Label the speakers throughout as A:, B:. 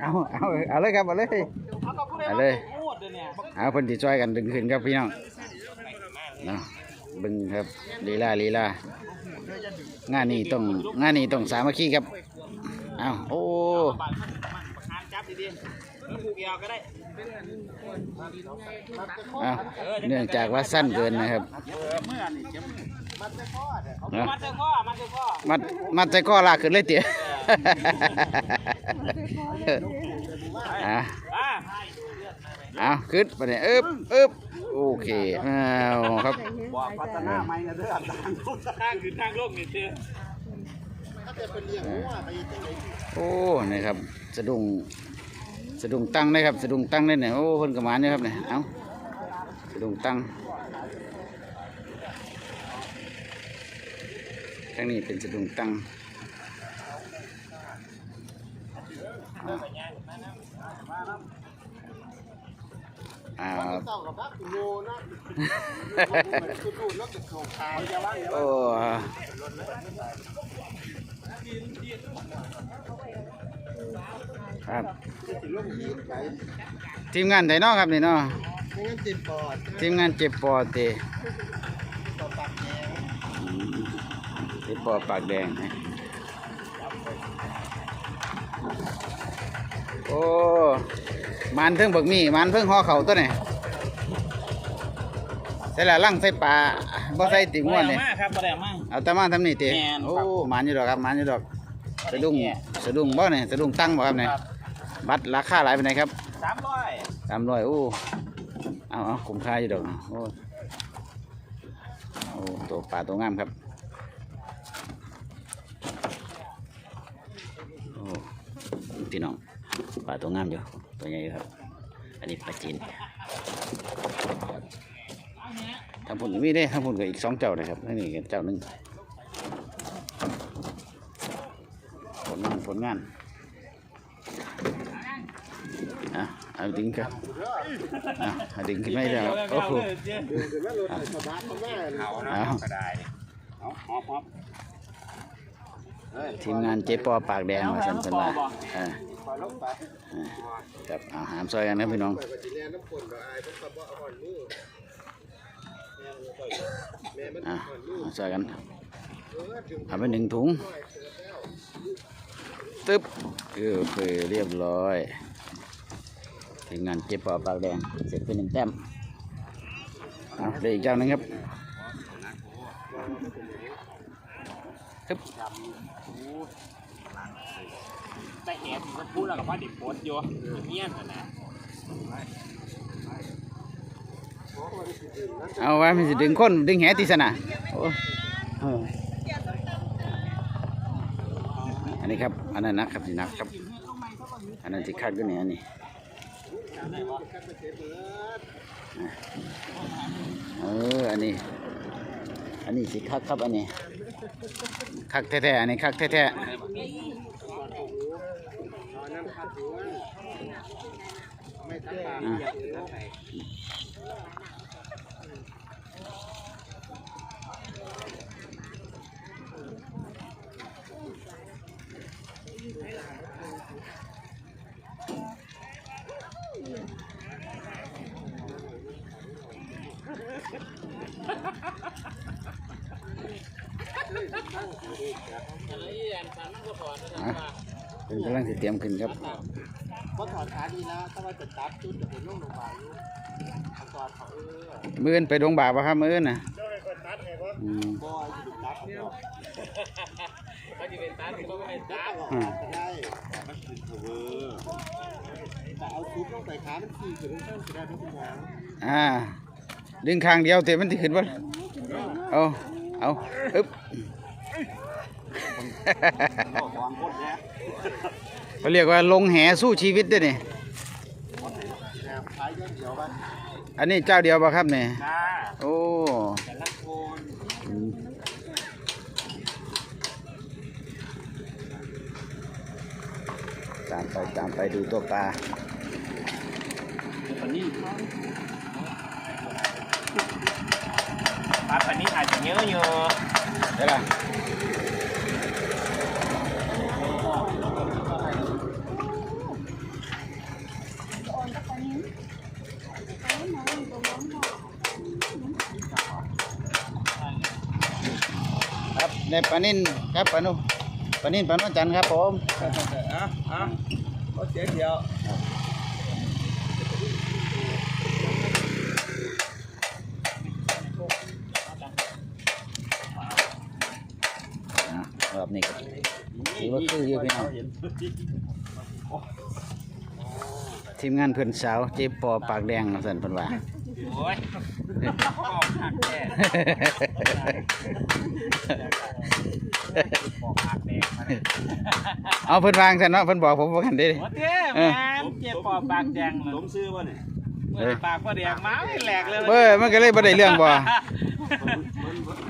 A: เอาเอาเอาเลยครับเอาเลย
B: เอา
A: เลย
B: เดี๋ยวเนี่ย
A: เอาเพิ่นช่วยกันดึงขึ้นครับพี่น้องเนาะบึงครับลีลาลีลางานนี้ต้องงานนี้ต้องสามัคคีครับเอาโอ้
B: บาดมันมันประคานจับดีๆแล้วผูกยาวก็ได้
A: เอาเนื่องจากว่าสั้นเกินนะครับ
B: เมื่อนี่จะมัดเจ้าข้อเด้อ
A: เนาะ
B: มัดเจ้าข้อมัดเจ้าข้อ
A: มัดมัดใจก็ลากขึ้นเลยเตี๋ย อะ
B: อ่า
A: เอาขึ้นไปเนี่ยอึบอึบโอเคเอาครับ
B: บอกพัฒนาใหม่นะเด้อทางลงทางขึ้นทางลงนี่เด้อ
A: โอ้นี่ครับ สะดุ้งสะดุ้งตั้งนะครับ สะดุ้งตั้งได้เนี่ยโอ้เพิ่นกระมานเนี่ยครับเนี่ยเอาสะดุ้งตั้งทั้งนี้เป็นสะดุ้งตั้ง อ่า
B: เจ้ากับพักโง่นะสุดๆแล้วก็โขกขาวอย่าว่าอย่า
A: โอ้ครับ ทีมงานไหนเนาะครับนี่เนาะ
B: ไม่งั้นติดปอด
A: ทีมงานเจ็บปอดเต
B: ต่อปากแดง
A: เจ็บปอดปากแดงนะ โอ้มันเพิ่งบักมีมันเพิ่งห่อเข่าตัวไหนใส่ละลั่งใส่ปลาบ่ใส่ติ่งม้วนเลย
B: มากครับบ่ได้มาก
A: เอาแต่มาทำนี่ติ
B: แม่น
A: โอ้
B: ครับ
A: มันอยู่ดอกครับมันอยู่ดอกสะดุ้งสะดุ้งบ่เนี่ยสะดุ้งตั้งบ่ครับเนี่ย
B: ครับ
A: บัตรราคาหลายไปไหนใดครับ
B: สามร้อย
A: สามร้อยโอ้เอาเอาคุ้มค่าอยู่ดอกโอ้โอ้ตัวปลาตัวงามครับโอ้ พี่น้องปลาตัวงามอยู่ตัวใหญ่ครับ อันนี้ปลาจีนทางพุ่นก็มีได้ทางพุ่นอีกสองเจ้าเลยครับนี่เจ้าหนึ่งผลงานผลงานอะเอาดึงครับอะเอาดึงขึ้นไม่ได้ครับโอ้โห
B: เอา
A: ทีมงานเจ๊ปอปากแดงมาสันสันว่าเออ
B: ปล่อยลงไป
A: เออครับเอาหามซอยกันนะพี่น้อง
B: ไปปฏิเรียนน้ำฝนก็อายต้องขับว่าอ่อนมือแม่มัน
A: อะเอาซอยกันเอาไปหนึ่งถุงตึ๊บเออโอเคเรียบร้อยทีมงานเจ๊ปอปากแดงเสร็จไปหนึ่งแต้มเอาเหลยอีกเจ้านึงครับตึ๊บ
B: แต่แหบมันพูดแล้วกับว่าเด็กโพสอยู่เงี้ยนนะ
A: เอาไว้มันจะดึงคนดึงแหติสนะโอ้เอออันนี้ครับ อันนั้นนะครับสินักครับ อันนั้นที่คาดก็เนี่ยอันนี้เอออันนี้ อันนี้สิคักครับอันนี้ คักแท้ๆอันนี้คักแท้ๆ เป็นกำลังสิเตรียมขึ้นครับ
B: ก็ถอดขาดีแล้วถ้าว่าจะตับจุดจะเป็นลูกลงมาอยู่เอาถอดเขาเออ
A: มื้อนไปดงบาปะครับมื้อนน่ะอืม
B: ก็จะดูตับเอาก็จะเป็นตับก็ไม่เป็นตับ
A: อืม
B: ได้มันคือเวอร์แต่เอาซุปลงใส่ขามันขี่ขึ้นข้างจะได้ไม่เป็นหาง
A: อ่าดึงข้างเดียวเตะมันสิขึ้นบ่เอาเอาอึ๊บ
B: วางกด เนี่ย
A: เขาเรียกว่าลงแหสู้ชีวิตเด้วยนี่
B: แถมขายเดียวไป
A: อันนี้เจ้าเดียวป่ะครับเนี่ย
B: จ้า
A: โอ้
B: แต่ละคน
A: อืมตามไปตามไปดูตัวปลา
B: ปนี้ปลาปนี้อาจจะเยอะอยู่
A: ไครับในปานินครับปานุปานินปลาโนจันทร์ครับผม
B: อะอะก็เสียเดียว
A: รอบนี้ก็ถือว่าคือเยอะพี่น้องทีมงานเพื่อนสาวเจ็บปอปากแดงสันพันว่า
C: โอ้ยบอกหักแก่บอกหักแดงมาเลย
A: เอาเพิ่นวางซั่นเนาะเพิ่นบอกผมว่ากันเด้
C: โอ้เต้แมนเจ็บปอบปากแดงเลย
B: สมซื้อวะเนี่ย
C: เมื่อปากก็แดงมาไม่แหลกเลย
A: เบ้ยมันก็เลยบ่ได้เรื่องบ่
B: มัน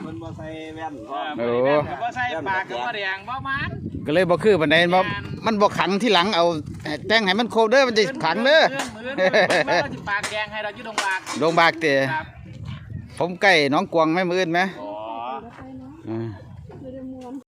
B: มันมาใส่แว่น
C: เออ
A: โอ้
C: บ่ได้แบบว่าใส่ปากก็บ่แดงบ่มัน
A: ก็เลยบ่คือปานใดบ่มันบ่ขังที่หลังเอาแต่งให้มันโครบเด้อมันจะขังเด้อ
C: มือมือมือมันก็สิปากแดงให้เราอยู่ตรงปาก
A: โรงบากเตะ
C: ครับ
A: ผมใกล้หน้องกวางไหมมื้ออื่นไหม
C: อ๋อ
A: อืม